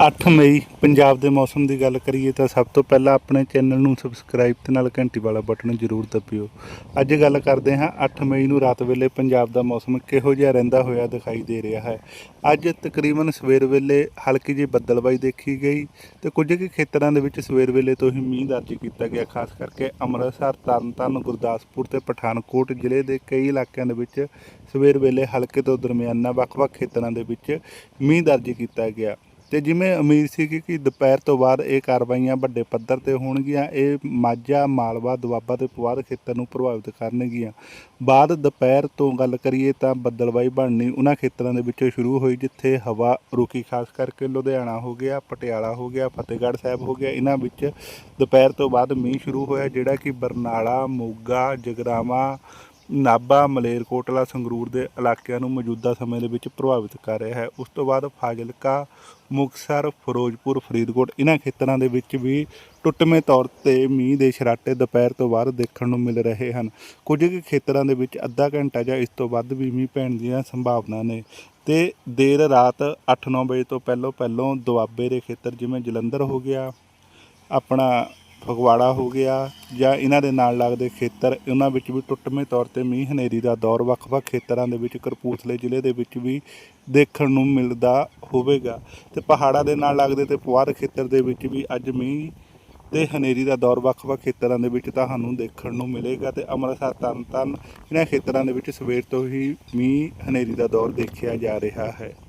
8 ਮਈ ਪੰਜਾਬ ਦੇ ਮੌਸਮ ਦੀ ਗੱਲ ਕਰੀਏ ਤਾਂ ਸਭ ਤੋਂ ਪਹਿਲਾਂ ਆਪਣੇ ਚੈਨਲ ਨੂੰ ਸਬਸਕ੍ਰਾਈਬ ਤੇ ਨਾਲ ਘੰਟੀ ਵਾਲਾ ਬਟਨ ਜ਼ਰੂਰ ਦਬਿਓ। ਅੱਜ ਗੱਲ ਕਰਦੇ ਹਾਂ 8 ਮਈ ਨੂੰ ਰਾਤ ਵੇਲੇ ਪੰਜਾਬ ਦਾ ਮੌਸਮ ਕਿਹੋ ਜਿਹਾ ਰਹਿੰਦਾ ਹੋਇਆ ਦਿਖਾਈ ਦੇ ਰਿਹਾ ਹੈ। ਅੱਜ ਤਕਰੀਬਨ ਸਵੇਰ ਵੇਲੇ ਹਲਕੀ ਜਿਹੀ ਬੱਦਲਬਾਈ ਦੇਖੀ ਗਈ ਤੇ ਕੁਝ ਕੁ ਖੇਤਰਾਂ ਦੇ ਵਿੱਚ ਸਵੇਰ ਵੇਲੇ ਤੋਂ ਹੀ ਮੀਂਹ ਦਰਜ ਕੀਤਾ ਗਿਆ, ਖਾਸ ਕਰਕੇ ਅੰਮ੍ਰਿਤਸਰ, ਤਰਨਤਾਰਨ, ਗੁਰਦਾਸਪੁਰ ਤੇ ਪਠਾਨਕੋਟ ਜ਼ਿਲ੍ਹੇ ਦੇ ਕਈ ਇਲਾਕਿਆਂ ਦੇ ਵਿੱਚ ਸਵੇਰ ਵੇਲੇ ਹਲਕੇ ਤੋਂ ਦਰਮਿਆਨਾ ਵੱਖ-ਵੱਖ ਖੇਤਰਾਂ ਦੇ ਵਿੱਚ ਮੀਂਹ ਦਰਜ ਕੀਤਾ ਗਿਆ। ਤੇ ਜਿਵੇਂ ਉਮੀਦ ਸੀ ਕਿ ਦੁਪਹਿਰ ਤੋਂ ਬਾਅਦ ਇਹ ਕਾਰਵਾਈਆਂ ਵੱਡੇ ਪੱਧਰ ਤੇ ਹੋਣਗੀਆਂ, ਇਹ ਮਾਝਾ, ਮਾਲਵਾ, ਦੁਆਬਾ ਤੇ ਪੁਆਧ ਖੇਤਰ ਨੂੰ ਪ੍ਰਭਾਵਿਤ ਕਰਨਗੀਆਂ। ਬਾਅਦ ਦੁਪਹਿਰ ਤੋਂ ਗੱਲ ਕਰੀਏ ਤਾਂ ਬੱਦਲਬਾਈ ਬਣਨੀ ਉਹਨਾਂ ਖੇਤਰਾਂ ਦੇ ਵਿੱਚੋਂ ਸ਼ੁਰੂ ਹੋਈ, ਜਿੱਥੇ ਹਵਾ ਰੁਕੀ, ਖਾਸ ਕਰਕੇ ਲੁਧਿਆਣਾ ਹੋ ਗਿਆ, ਪਟਿਆਲਾ ਹੋ ਗਿਆ, ਫਤਿਹਗੜ੍ਹ ਸਾਹਿਬ ਹੋ ਗਿਆ। ਇਹਨਾਂ ਵਿੱਚ ਦੁਪਹਿਰ ਤੋਂ ਬਾਅਦ ਮੀਂਹ ਸ਼ੁਰੂ ਹੋਇਆ, ਜਿਹੜਾ ਕਿ ਬਰਨਾਲਾ, ਮੋਗਾ, ਜਗਰਾਵਾਂ ਨਾਭਾ, ਮਲੇਰਕੋਟਲਾ, ਸੰਗਰੂਰ ਦੇ ਇਲਾਕਿਆਂ ਨੂੰ ਮੌਜੂਦਾ ਸਮੇਂ ਦੇ ਵਿੱਚ ਪ੍ਰਭਾਵਿਤ ਕਰ ਰਿਹਾ ਹੈ। ਉਸ ਤੋਂ ਬਾਅਦ ਫਾਜ਼ਿਲਕਾ, ਮੁਕਤਸਰ, ਫਿਰੋਜ਼ਪੁਰ, ਫਰੀਦਕੋਟ ਇਹਨਾਂ ਖੇਤਰਾਂ ਦੇ ਵਿੱਚ ਵੀ ਟੁੱਟਵੇਂ ਤੌਰ ਤੇ ਮੀਂਹ ਦੇ ਛਰਾਟੇ ਦੁਪਹਿਰ ਤੋਂ ਬਾਅਦ ਦੇਖਣ ਨੂੰ ਮਿਲ ਰਹੇ ਹਨ। ਕੁਝ ਕੁ ਖੇਤਰਾਂ ਦੇ ਵਿੱਚ ਅੱਧਾ ਘੰਟਾ ਜਾਂ ਇਸ ਤੋਂ ਵੱਧ ਵੀ ਮੀਂਹ ਪੈਣ ਦੀਆਂ ਸੰਭਾਵਨਾ ਨੇ। ਤੇ ਦੇਰ ਰਾਤ 8-9 ਵਜੇ ਤੋਂ ਪਹਿਲਾਂ ਪਹਿਲਾਂ ਦੁਆਬੇ ਦੇ ਖੇਤਰ ਜਿਵੇਂ ਜਲੰਧਰ ਹੋ ਗਿਆ, ਆਪਣਾ ਫਗਵਾੜਾ ਹੋ ਗਿਆ ਜਾਂ ਇਹਨਾਂ ਦੇ ਨਾਲ ਲੱਗਦੇ ਖੇਤਰ, ਉਹਨਾਂ ਵਿੱਚ ਵੀ ਟੁੱਟਵੇਂ ਤੌਰ ਤੇ ਮੀਂਹ ਹਨੇਰੀ ਦਾ ਦੌਰ ਵੱਖ-ਵੱਖ ਖੇਤਰਾਂ ਦੇ ਵਿੱਚ ਕਰਪੂਥਲੇ ਜ਼ਿਲ੍ਹੇ ਦੇ ਵਿੱਚ ਵੀ ਦੇਖਣ ਨੂੰ ਮਿਲਦਾ ਹੋਵੇਗਾ। ਤੇ ਪਹਾੜਾਂ ਦੇ ਨਾਲ ਲੱਗਦੇ ਤੇ ਪੁਆਧ ਖੇਤਰ ਦੇ ਵਿੱਚ ਵੀ ਅੱਜ ਮੀਂਹ ਤੇ ਹਨੇਰੀ ਦਾ ਦੌਰ ਵੱਖ-ਵੱਖ ਖੇਤਰਾਂ ਦੇ ਵਿੱਚ ਤੁਹਾਨੂੰ ਦੇਖਣ ਨੂੰ ਮਿਲੇਗਾ ਤੇ ਅੰਮ੍ਰਿਤਸਰ ਤਰਨਤਾਰਨ ਇਹਨਾਂ ਖੇਤਰਾਂ ਦੇ ਵਿੱਚ ਸਵੇਰ ਤੋਂ ਹੀ ਮੀਂਹ ਹਨੇਰੀ ਦਾ ਦੌਰ ਦੇਖਿਆ ਜਾ ਰਿਹਾ ਹੈ।